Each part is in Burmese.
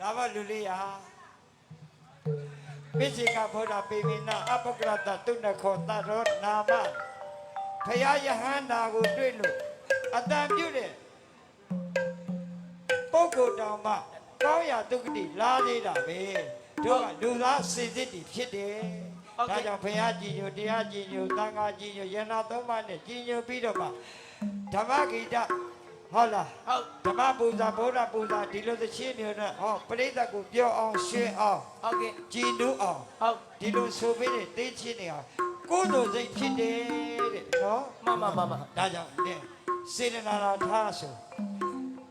ဒါမှလူလေးဟာပိစိကဗုဒ္ဓပေမိနာအပကရတတုနခောတရောနာမဖရာယဟန္တာကိုတွေ့လို့အတန်ပြုတဲ့ပုဂ္ဂိုလ်တော်မှကောင်းရာဒုက္ခတိလာသေးတာပဲတို့ကလူသားစေစစ်တီဖြစ်တယ်ဒါကြောင့်ဖရာကြည်ညိုတရားကြည်ညိုသံဃာကြည်ညိုယန္နာသုံးပါးနဲ့ကြည်ညိုပြီးတော့မှဓမ္မဂိတ ဟုတ်လားဟုတ်ဓမ္မပူဇာဗုဒ္ဓပူဇာဒီလိုသချင်းတွေနဲ့ဟောပရိသတ်ကိုပြောအောင်ရှင်းအောင်ဟုတ်ကဲ့ကြည်နူးအောင်ဟုတ်ဒီလိုဆိုပြီးတဲ့သိချင်းတွေဟာကိုယ်တော်စိတ်ဖြစ်တယ်တဲ့နော်မမမမဒါကြောင့်လေစေတနာတော်ထားဆို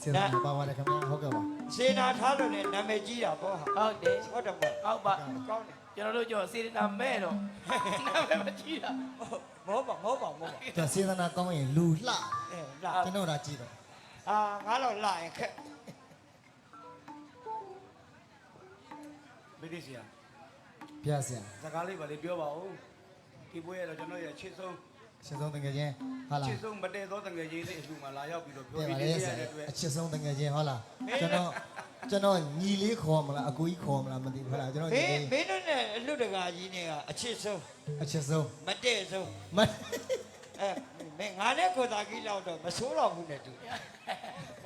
စေတနာပါပါတယ်ခင်ဗျာဟုတ်ကဲ့ပါစေနာထားလို့လည်းနာမည်ကြီးတာပေါ့ဟာဟုတ်တယ်ဟုတ်တယ်ပေါ့ဟုတ်ပါကောင်းတယ်ကျွန်တော်တို့ကြောစေတနာမဲ့တော့နာမည်မကြီးတာမောပါမောပါမောပါဒါစေတနာကောင်းရင်လူလှအဲလာကျွန်တော်ဒါကြည့်တော့ အာငါတော့လာရင်ခက်မိသိစီယာပြဆရာစကားလေးပါလေပြောပါဦးဒီပွဲရတော့ကျွန်တော်ရဲ့ချစ်ဆုံးရှင်းဆုံးတကယ်ချင်းဟုတ်လားချစ်ဆုံးမတည့်သောတငယ်ချင်းလေးအလှူမှာလာရောက်ပြီးတော့ပြောပြပြီးပါနေလေရဆရာတဲ့အတွက်အချစ်ဆုံးတကယ်ချင်းဟုတ်လားကျွန်တော်ကျွန်တော်ညီလေးခေါ်မလားအကူကြီးခေါ်မလားမသိဘူးဟုတ်လားကျွန်တော်မညီင်းလေးမင်းတို့နဲ့အလှတကာကြီးနဲ့ကအချစ်ဆုံးအချစ်ဆုံးမတည့်ဆုံးမအဲမ င်းငါနဲ့ကိုသာကြီးလောက်တော့မဆိုးတော့ဘူးနဲ့တူ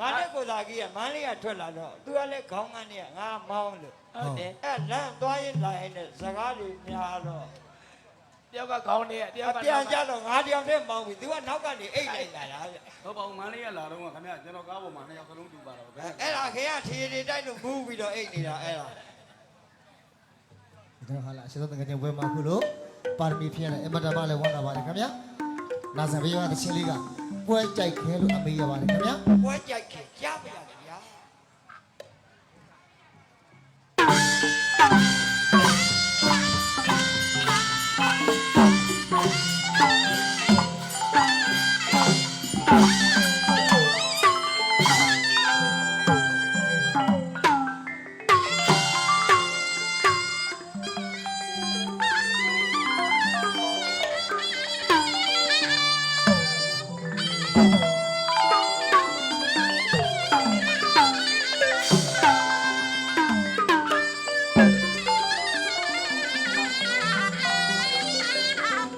ငါနဲ့ကိုသာကြီးကမန်းလေးကထွက်လာတော့သူကလည်းခေါင်းကန်းနဲ့ငါမောင်းလို့ဟုတ်တယ်အဲလမ်းသွားရင်လာရင်လည်းစကားတွေများတော့တယောက်ကခေါင်းနေတယောအက်ကပြန်ကြတော့ငါတယောက်တည်းမောင်းပြီသူကနောက်ကနေအိတ်လိုက်လာတာဗျဟုတ်ပါဦးမန်းလေးကလာတော့ကခင်ဗျကျွန်တော်ကားပေါ်မှာနှစ်ယောက်စလုံးတူပါတော့ဗျအဲအဲ့ဒါခင်ကထီတွေတိုက်လို့မူးပြီးတော့အိတ်နေတာအဲ့ဒါကျွန်တော်ဟာလားအချစ်ဆုံးတကယ်ချင်းဝယ်မှာခုလို့ပါရမီဖြစ်ရတယ်အမတမလည်းဝမ်းသာပါတယ်ခင်ဗျာ နာဇံဘေးရတဲ့ချင်းလေးကပွဲကြိုက်ခဲလို့အမေးရပါတယ်ခင်ဗျာပွဲကြိုက်ခင်ကြားပြရ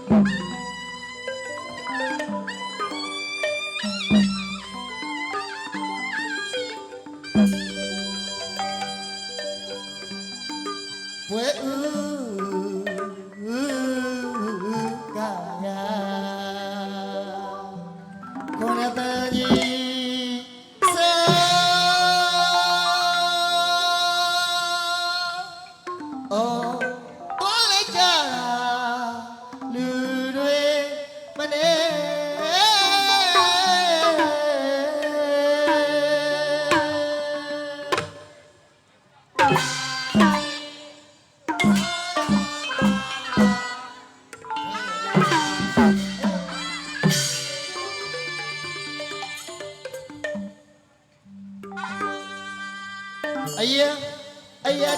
ပွဲ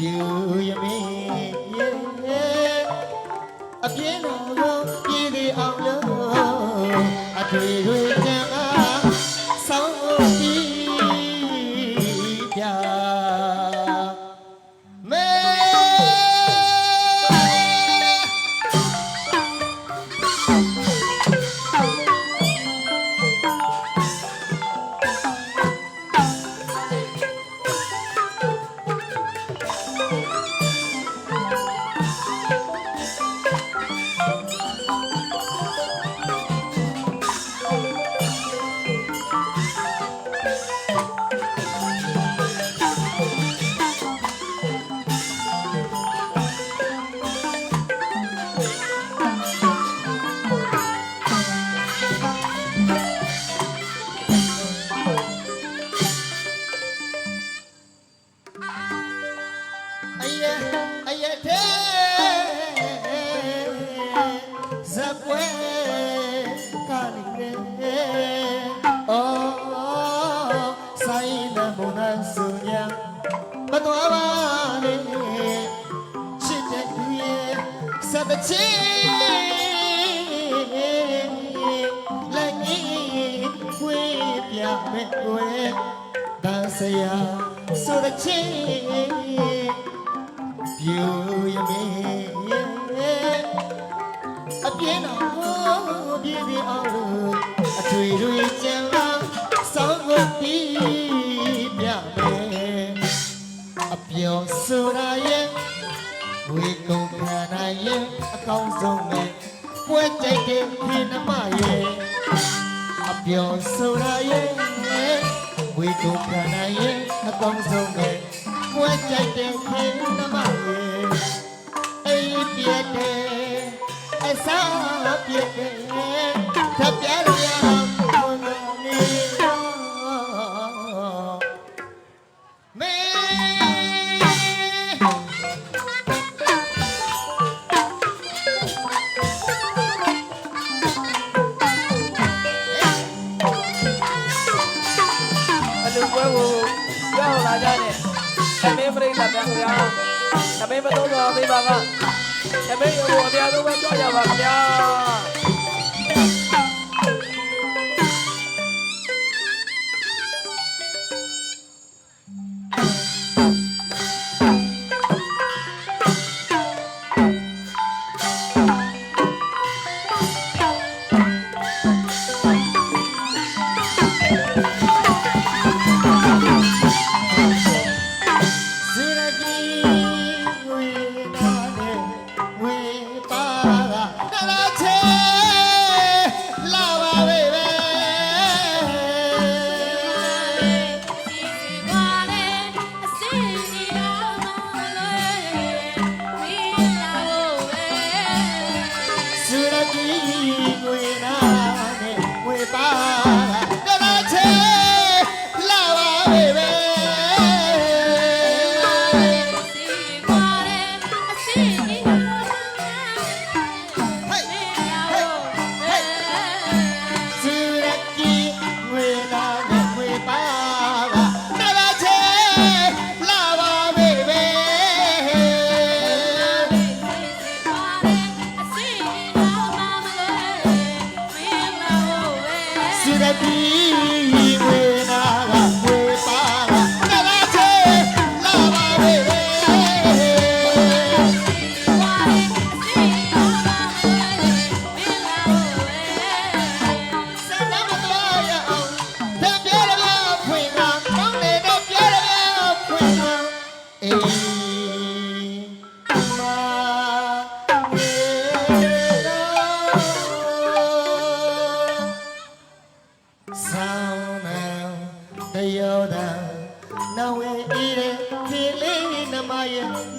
တဲ့စပွဲ ချင်းလက်ကြီးဝေးပြမဲ့ွယ်တန်ဆရာဆိုတဲ့ချင်းပြူရမင်းအပြင်းတော်ပြည့်စည်အောင်လို့အထွေထွေကြံလာစောင်းကိုပြီးပြမယ်အပြောင်းဆိုတာရဲ့ဝေကုန်ခန္ဓာရဲ့အ ကောင်းဆုံးပဲပွဲကြိုက်တဲ့ခေနမရဲ့အပြောင်းဆိုတာရဲ့ဝေကုန်ခန္ဓာရဲ့အကောင်းဆုံးပဲပွဲကြိုက်တဲ့ခေနမရဲ့အိပ်ပြတ်တဲ့အစားပြတ်တဲ့တပြားပြား မင်းမတော်တော်သေးပါကသမင်းရုပ်ကိုအများဆုံးပဲကြွကြပါခင်ဗျာ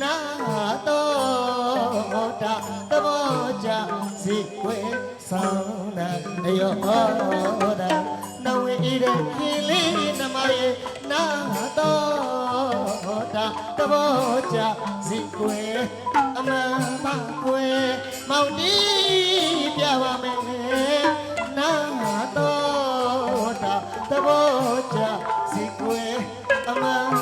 နာတော်တာသဘောကြစီွယ်ဆောင်းနံတယောဒံနဝေဤရေခေလေးနမယေနာတော်တာသဘောကြစီွယ်အမှန်ပါွယ်မောင်တီးပြပါမယ်နာတော်တာသဘောကြစီွယ်အမှန်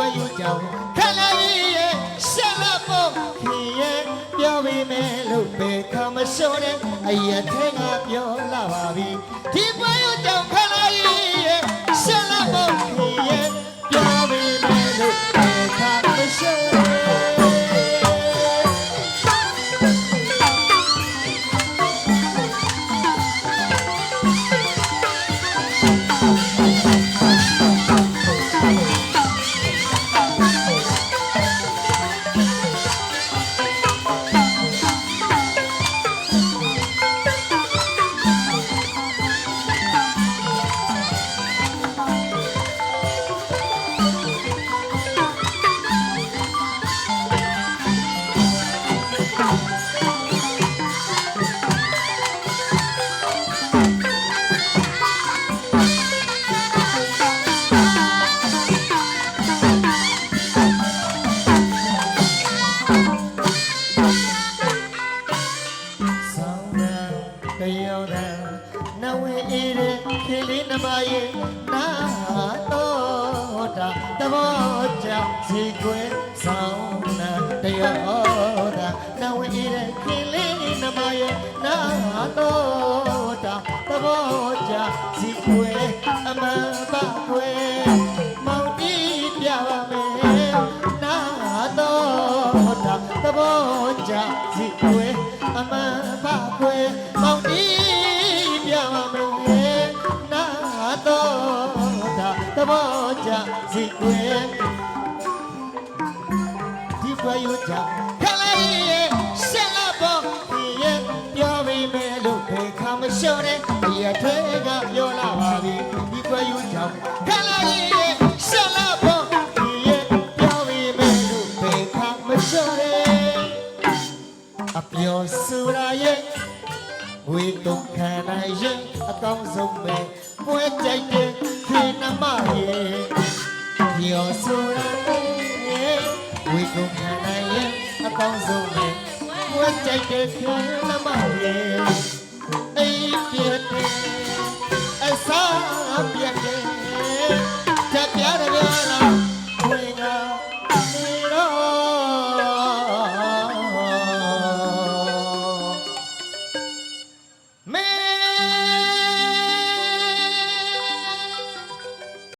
ဒီဘွယ်ယူကြောင်ခလာကြီးရဲ့ရှက်လာဖို့ခင်ရဲ့ပြောပြီမယ်လို့ပဲခမရှုံးတဲ့အရာထဲကပြောလာပါပြီဒီဘွယ်ယူကြောင်ခလာကြီးရဲ့ရှက်လာဖို့ခင်ရဲ့ပြောပြီမယ်လို့ စီကွယ်ဆောင်နာတယောတာနဝိရခင်လေးနမရဲ့နာတော်တာသဘောကြောင့်စီကွယ်အမှန်ပါကွယ်မောင်တီးပြပါမယ်နာတော်တာသဘောကြောင့်စီကွယ်အမှန်ပါကွ ခလေးရဲ့ရှက်လာပေါ်ဒီရဲ့ပြောပြီးမယ်လို့ဖေခါမလျှော့တဲ့အရာတွေကပြောလာပါပြီဒီကွယ်ယူကြခလေးရဲ့ရှက်လာပေါ်ဒီရဲ့ပြောပြီးမယ်လို့ဖေခါမလျှော့တဲ့အပြောစူရာရဲ့ဝေတုံခံနိုင်ရဲ့အကောင်းဆုံးပဲပွဲကြိုက်တဲ့ခေနမရဲ့ပြောစူရာရဲ့ဝေကုခန္ဓာရဲ့ အကောင်းဆုံးနဲ့ဝတ်ကြိုက်တဲ့ခေလမရဲ့အိပ်ပြတဲ့အစာပြတ်တဲ့